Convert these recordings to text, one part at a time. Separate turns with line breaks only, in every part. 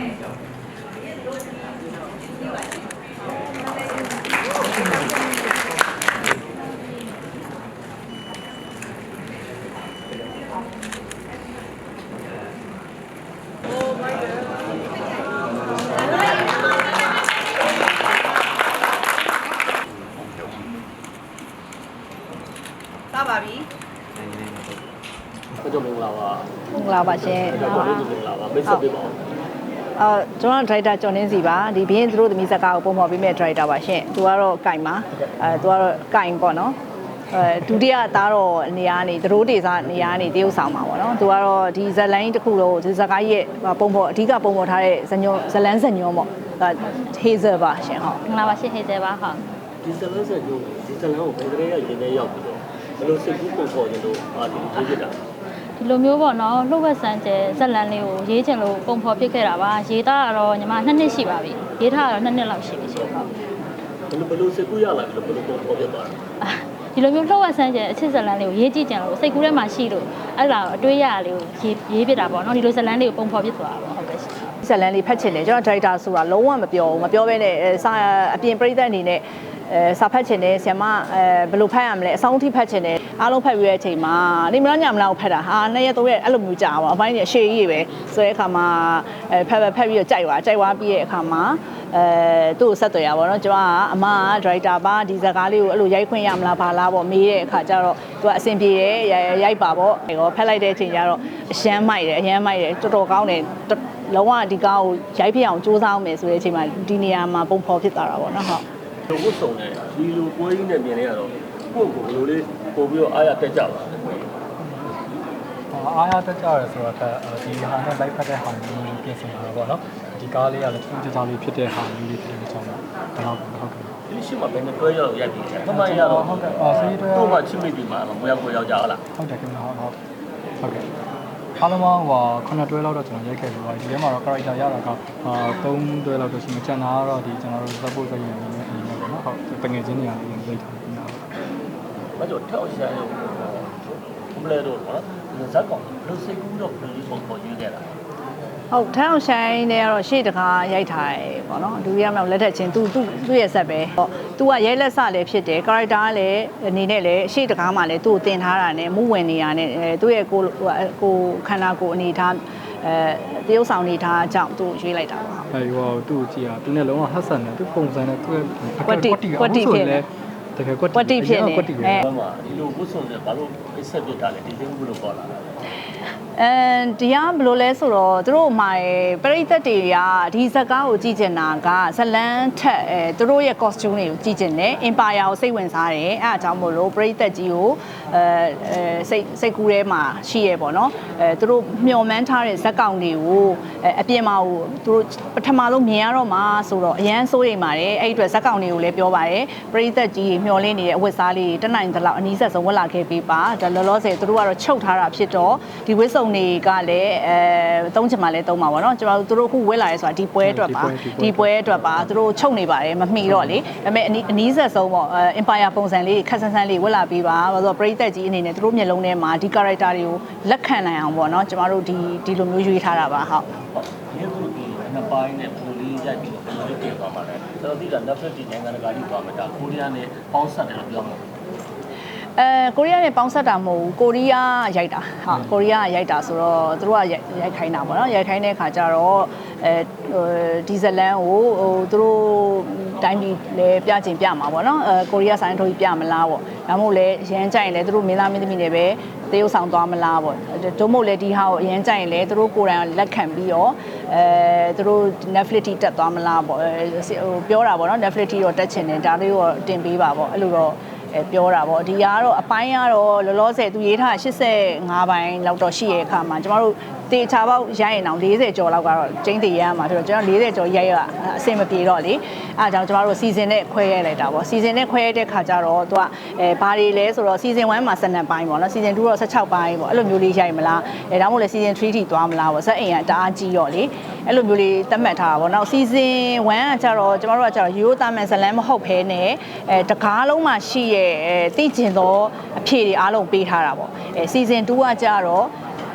စပါပြီ
အကြောင်းမင်္ဂလာပါ
မင်္ဂလာပါရှင်
အကြောင်းကိုလေးမင်္ဂလာပါမိတ်ဆက်ပေးပါဦး
အာကျွန်တော်ဒရိုက်တာကျော်နှင်းစီပါဒီဘင်းသူတို့သမီးဇက်ကားကိုပုံဖော်ပေးမဲ့ဒရိုက်တာပါရှင်သူကတော့ကင်ပါအဲသူကတော့ကင်ပေါ့နော်အဲဒုတိယသားတော့နေရာနေသူတို့ဒေသနေရာနေတရုတ်ဆောင်ပါပေါ့နော်သူကတော့ဒီဇက်လိုင်းတစ်ခုလုံးဒီဇက်ကားရဲ့ပုံဖော်အဓိကပုံဖော်ထားတဲ့ဇညွန်ဇလန်းဇညွန်ပေါ့အဲဟေဇယ်ပါရှင်ဟုတ်
မင်္ဂလာပါရှင်ဟေတယ်ပါဟုတ်
ဒီဇလန်းဆက်ညို့ဒီဇလန်းကိုဘယ်ကလေးရရင်ထဲရောက်ပြီးတော့ဘယ်လိုစိတ်ကူးပုံပေါ်ရင်လို့အာဒီရေးပြတာ
ဒီလိုမျိုးပေါ့နော်လှုပ်ဝက်ဆန်းကျဲဇက်လန်လေးကိုရေးချင်လို့ပုံဖော်ဖြစ်ခဲ့တာပါရေးသားကတော့ညီမနှစ်နှစ်ရှိပါပြီရေးထားကတော့နှစ်နှစ်လောက်ရှိပြီရှင်ဟုတ်
ဘယ်လိုဘယ်လိုစိတ်ကူးရလာပြီးတော့ဘယ်လိုပုံပေါ်ပြသွားတာ
ဒီလိုမျိုးလှုပ်ဝက်ဆန်းကျဲအချစ်ဇက်လန်လေးကိုရေးကြည့်ကြလို့စိတ်ကူးထဲမှာရှိလို့အဲ့ဒါကိုအတွေးရလေးကိုရေးရေးပြတာပေါ့နော်ဒီလိုဇက်လန်လေးကိုပုံဖော်ဖြစ်သွားတာပေါ့ဟုတ်ကဲ့ရှင်
ဇက်လန်းလေးဖတ်ချင်တယ်ကျွန်တော်ဒရိုက်တာဆိုတာလုံးဝမပြောဘူးမပြောဘဲနဲ့အဲစာအပြင်ပြိသက်အနေနဲ့ အဲစာဖတ်ချင်တယ်ဆ iam မအဲဘယ်လိုဖတ်ရမလဲအဆုံးထိဖတ်ချင်တယ်အားလုံးဖတ်ပြီးတဲ့အချိန်မှာနေမလားညမလားကိုဖတ်တာဟာနှစ်ရက်သုံးရက်အဲ့လိုမျိုးကြာပါအပိုင်းကြီးအရှိကြီးပဲဆိုတဲ့အခါမှာအဲဖတ်ဖတ်ဖတ်ပြီးတော့ကြိုက်သွားကြိုက်သွားပြီးတဲ့အခါမှာအဲသူ့ကိုဆက်သွယ်ရပါတော့ကျွန်တော်ကအမကဒရိုက်တာပါဒီဇာတ်ကားလေးကိုအဲ့လိုရိုက်ခွင့်ရမလားဘာလားပေါ့မေးတဲ့အခါကျတော့သူကအဆင်ပြေတယ်ရိုက်ပါပေါ့ဟောဖက်လိုက်တဲ့အချိန်ကျတော့အရှမ်းမိုက်တယ်အရမ်းမိုက်တယ်တော်တော်ကောင်းတယ်လုံးဝဒီကားကိုရိုက်ဖြစ်အောင်စူးစမ်းအောင်မယ်ဆိုတဲ့အချိန်မှာဒီနေရာမှာပုံဖော်ဖြစ်သွားတာပေါ့နော်ဟုတ်
ဒီဝတ်စုံနဲ့ဒီလိုပွဲကြီးနဲ့မြင်နေရတော့ကိုယ့်ကိုယ်ဘယ်လိုလေးပို့ပြီးတော့အားရတက်ကြပါလဲ
အားရတက်ကြရဲဆိုတော့ဒီဟာနဲ့လိုက်ဖက်တဲ့ဟာမျိုးပြင်ဆင်လာတော့ပေါ့နော်ဒီကားလေးကလည်းပုံကြကြလေးဖြစ်တဲ့ဟာမျိုးလေးဖြစ်နေချောင်းတော့ဟုတ်ဟုတ်ကဲ့
ဒီရှိမှဘယ်နဲ့တွဲရောက်ရိုက်ပြီးတယ်မှန်ရတော့
ဟုတ်ကဲ့အော်ဆေးတွေ
တို့မှချစ်မိပြီမှာမရောက်ကိုရောက်ကြဟုတ်လား
ဟုတ်တယ်ခင်ဗျာဟုတ်ဟုတ်ဟုတ်ကဲ့ အားလုံးဟိုခုနှစ်တွဲလောက်တော့ကျွန်တော်ရိုက်ခဲ့ပြီးပါဒီထဲမှာတော့ character ရတာကအာ3တွဲလောက်တော့ရှိမှကျန်တာကတော့ဒီကျွန်တော်တို့ support ဆိုရင်အနေနဲ့အနေနဲ့ပေါ့နော်ဟုတ်တငယ်ချင်းတွေအားလုံးရိုက်ထားပြီးပါ
မကြောက်ထောက်ရှာရုံဘယ်လိုတော့နော်ဇက်ကောင်ဘယ်လိုစိတ်ကူးတော့ဘယ်လိုပုံပေါ်ရေးခဲ့တာ
ဟုတ်ထန်းအောင်ဆိုင်နဲ့ကတော့ရှေ့တကားရိုက်ထားတယ်ပေါ့နော်ဒုတိယမြောက်လက်ထက်ချင်းသူသူသူ့ရဲ့ဆက်ပဲဟောသူကရဲလက်စလည်းဖြစ်တယ် character ကလည်းအနေနဲ့လည်းရှေ့တကားမှာလည်းသူ့ကိုတင်ထားတာနဲ့မူဝင်နေရနဲ့အဲသူ့ရဲ့ကိုဟိုကိုခန္ဓာကိုယ်အနေထားအဲတရုပ်ဆောင်နေထားအကြောင်းသူ့ကိုရွေးလိုက်တာပါ
အဲဟိုသူ့ကြည့်อ่ะသူနဲ့လုံးဝဟတ်ဆန်တယ်သူပုံစံနဲ့သူ့ရဲ့
ကွက်တိကွက်တိဖြစ်နေ
တကယ်ကွက်
ကွက်တိဖြစ်နေ
ကွက်တိပဲ
အဲ
ဘယ်မှာဒီလိုဝတ်စုံနဲ့ဘာလို့အိဆက်ပြစ်တာလဲဒီချင်းဘယ်လိုပေါ်လာတာ
အဲဒီကဘယ်လိုလဲဆိုတော့သူတို့မှာပရိသတ်တွေကဒီဇက်ကားကိုကြည့်ကျင်တာကဇလန်းထက်အဲသူတို့ရဲ့ costume တွေကိုကြည့်ကျင်တယ် empire ကိုစိတ်ဝင်စားတယ်အဲအကြောင်းမို့လို့ပရိသတ်ကြီးကိုအဲအဲစိတ်စိတ်ကူးထဲမှာရှိရဲပေါ့နော်အဲသူတို့မျှော်မှန်းထားတဲ့ဇက်ကောင်တွေကို အဲအပြင်မှာဟိုသူတို့ပထမဆုံးမြင်ရတော့မှာဆိုတော့အရန်စိုးရိမ်ပါတယ်အဲ့ဒီအတွက်ဇက်ကောင်တွေကိုလည်းပြောပါတယ်ပရိသတ်ကြီးမျှော်လင့်နေတဲ့အဝတ်စားလေးတွေတက်နိုင်သလောက်အနည်းဆက်ဆုံးဝတ်လာခဲ့ပေးပါဒါလောလောဆယ်သူတို့ကတော့ချုပ်ထားတာဖြစ်တော့ဒီဝတ်စုံတွေကလည်းအဲသုံးချင်မှလည်းသုံးပါပါတော့ကျွန်တော်တို့သူတို့အခုဝတ်လာရဲဆိုတာဒီပွဲအတွက်ပါဒီပွဲအတွက်ပါသူတို့ချုပ်နေပါတယ်မမှီတော့လေဒါပေမဲ့အနီးအနီးဆက်ဆုံးပေါ့အဲ empire ပုံစံလေးခက်ဆန်းဆန်းလေးဝတ်လာပေးပါဘာလို့ပရိသတ်ကြီးအနေနဲ့သူတို့မျက်လုံးထဲမှာဒီ character တွေကိုလက်ခံနိုင်အောင်ပေါ့နော်ကျွန်တော်တို့ဒီဒီလိုမျိုးရွေးထားတာပါဟုတ်
ဒီလိုဒီနှစ်ပိုင်းနဲ့ပုံလေးရိုက်ပြီးတော့ဘယ်လိုပြင်သွားမှာလဲကျွန်တော်သိတာ Netflix ဒီနိုင်ငံတကာကြီးသွားမှာဒါကိုရီးယားနဲ့ပေါင်းဆက်တယ်လို့ပြောမှာ
အဲကိုရီးယားနဲ့ပေါင်းဆက်တာမဟုတ်ဘူးကိုရီးယားရိုက်တာဟာကိုရီးယားရိုက်တာဆိုတော့သူတို့ကရိုက်ရိုက်ခိုင်းတာပေါ့နော်ရိုက်ခိုင်းတဲ့ခါကျတော့အဲဟိုဒီဇလန်ကိုဟိုသူတို့တိုင်းပြည်လည်းပြချင်ပြမှာပေါ့နော်အဲကိုရီးယားဆိုင်ထုတ်ပြီးပြမလားပေါ့ဒါမှမဟုတ်လည်းရမ်းကြိုက်ရင်လည်းသူတို့မင်းသားမင်းသမီးတွေပဲတရုပ်ဆောင်သွားမလားပေါ့ဒို့မဟုတ်လည်းဒီဟာကိုအရမ်းကြိုက်ရင်လည်းသူတို့ကိုယ်တိုင်လက်ခံပြီးတော့အဲသူတို့ Netflix ထိတက်သွားမလားပေါ့အဲဟိုပြောတာပေါ့နော် Netflix ထိတော့တက်ချင်တယ်ဒါလေးတော့တင်ပေးပါပေါ့အဲ့လိုတော့ အဲပြောတာပေါ့ဒီကတော့အပိုင်းကတော့လောလောဆယ်သူရေးထား85ပိုင်းလောက်တော့ရှိရဲ့အခါမှာကျမတို့ တေချာပေါက်ရိုက်ရင်အောင်40ကျော်လောက်ကတော့ကျင်းတည်ရမှာဖြစ်တော့ကျွန်တော်40ကျော်ရိုက်ရအဆင်မပြေတော့လေအဲအကြောင်းကျမတို့စီစဉ်နဲ့ခွဲရိုက်လိုက်တာပေါ့စီစဉ်နဲ့ခွဲရိုက်တဲ့ခါကျတော့သူကအဲဘာတွေလဲဆိုတော့စီစဉ်1မှာ12ပိုင်းပေါ့နော်စီစဉ်2တော့16ပိုင်းပေါ့အဲ့လိုမျိုးလေးရိုက်မလားအဲဒါမှမဟုတ်လေစီစဉ်3ထိသွားမလားပေါ့ဇက်အိမ်ကတအားကြီးတော့လေအဲ့လိုမျိုးလေးသတ်မှတ်ထားတာပေါ့နောက်စီစဉ်1ကကျတော့ကျမတို့ကကျတော့ရိုးရိုးသားမှန်ဇလန်းမဟုတ်ဘဲနဲ့အဲတကားလုံးမှာရှိရဲ့အဲသိကျင်သောအဖြေတွေအားလုံးပေးထားတာပေါ့အဲစီဇန်2ကကြတော့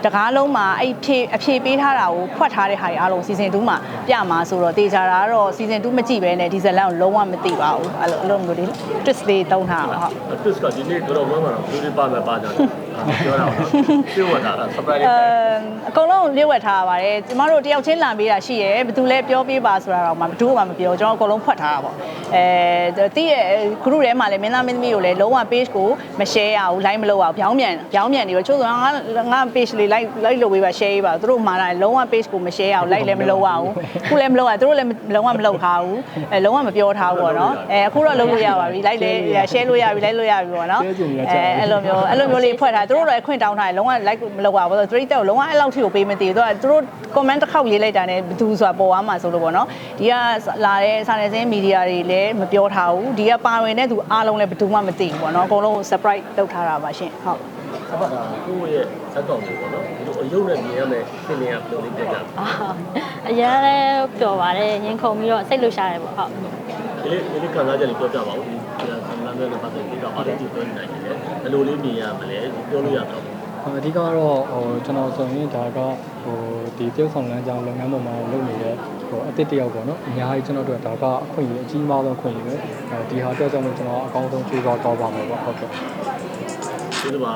တတကားလုံးမှာအဲ့ဖြည့်အဖြည့်ပေးထားတာကိုဖွက်ထားတဲ့ဟာတွေအားလုံး season 2မှာပြမှာဆိုတော့တေချာတာကတော့ season 2မကြည့်ဘဲနဲ့ဒီဇလန်ကိုလုံးဝမသိပါဘူးအဲ့လိုအဲ့လိုမျိုးလေး twist လေးတုံးထားတာဟုတ်
twist ကဒီနေ့တော်တော်မှန်မှန်တော့ဘူးလေးပါမယ်ပါကြတယ် ပြောတာပါပြောတာလား surprise
အဲအကုန်လုံးလျှို့ဝှက်ထားရပါတယ်ကျမတို့တယောက်ချင်းလာပေးတာရှိရယ်ဘယ်သူလဲပြောပေးပါဆိုတာတော့မှဘယ်သူမှမပြောကျွန်တော်အကုန်လုံးဖွက်ထားတာပေါ့အဲတည့်ရဲ့ group ထဲမှာလည်းမင်းသားမင်းသမီးကိုလည်းလုံးဝ page ကိုမ share ရဘူး like မလုပ်ရဘူးပြောင်းပြန်ပြောင်းပြန်နေတော့ချို့ဆိုငါငါ page လေး like like လုပ်ပေးပါ share ပေးပါသူတို့မှာလာလုံးဝ page ကိုမ share ရဘူး like လည်းမလုပ်ရဘူးခုလည်းမလုပ်ရသူတို့လည်းလုံးဝမလုပ်ထားဘူးအဲလုံးဝမပြောထားဘူးပေါ့နော်အဲအခုတော့လုပ်လို့ရပါပြီ like လည်း share လို့ရပြီ like လို့ရပြီပေါ့နော်အဲအဲ့လိုမျိုးအဲ့လိုမျိုးလေးဖွက်ထားသူတို့လည်းအခွင့်တောင်းထားတယ်လုံးဝ like မလုပ်ရဘူးဆိုတော့3တက်ကိုလုံးဝအဲ့လောက်ထိကိုပေးမသိဘူးသူကသူတို့ comment တစ်ခေါက်ရေးလိုက်တာနဲ့ဘယ်သူဆိုတာပေါ်သွားမှာဆိုလို့ပေါ့နော်ဒီကလာတဲ့စာနယ်ဇင်းမီဒီယာတွေလည်းမပြောထားဘူးဒီကပါဝင်တဲ့သူအားလုံးလည်းဘယ်သူမှမသိဘူးပေါ့နော်အကုန်လုံး surprise လုပ်ထားတာပါရှင်ဟုတ်
ဆက်ပါတာကိုယ့်ရဲ့ဇက်တော်မျိုးပေါ့နော်ဒီလိုအယုံနဲ့မြင်ရမယ်သင်နေရပြောလေးပြကြတယ်
အာအရင်လည်းပျော်ပါတယ်ရင်ခုန်ပြီးတော့စိတ်လှုပ်ရှားတယ်ပေါ့ဟုတ်
ဒီလေးဒီလေးခံစားချက်လေးပြောပြပါဦးဒီ ဆမ်လမ်းနဲ့ပတ်သက်ပြီးတော့အားလုံးကြည့်ပြောနေနိုင်တယ်ဘယ်လိုလေးမြင်ရမလဲပြောလို့ရတော့
အဓိကတော့ဟိုကျွန်တော်ဆိုရင်ဒါကဟိုဒီတရုတ်ဆောင်လမ်းကြောင်းလုပ်ငန်းပေါ်မှာလုပ်နေတဲ့ဟိုအသစ်တယောက်ပေါ့နော်အများကြီးကျွန်တော်တို့ဒါကအခွင့်အရေးအကြီးမားဆုံးခွင့်အရေးပဲအဲဒီဟာအတွက်ကြောင့်မို့ကျွန်တော်အကောင်းဆုံးကြိုးစားတော့ပါမယ်ပေါ့ဟုတ်ကဲ့
ဒီလိုပါ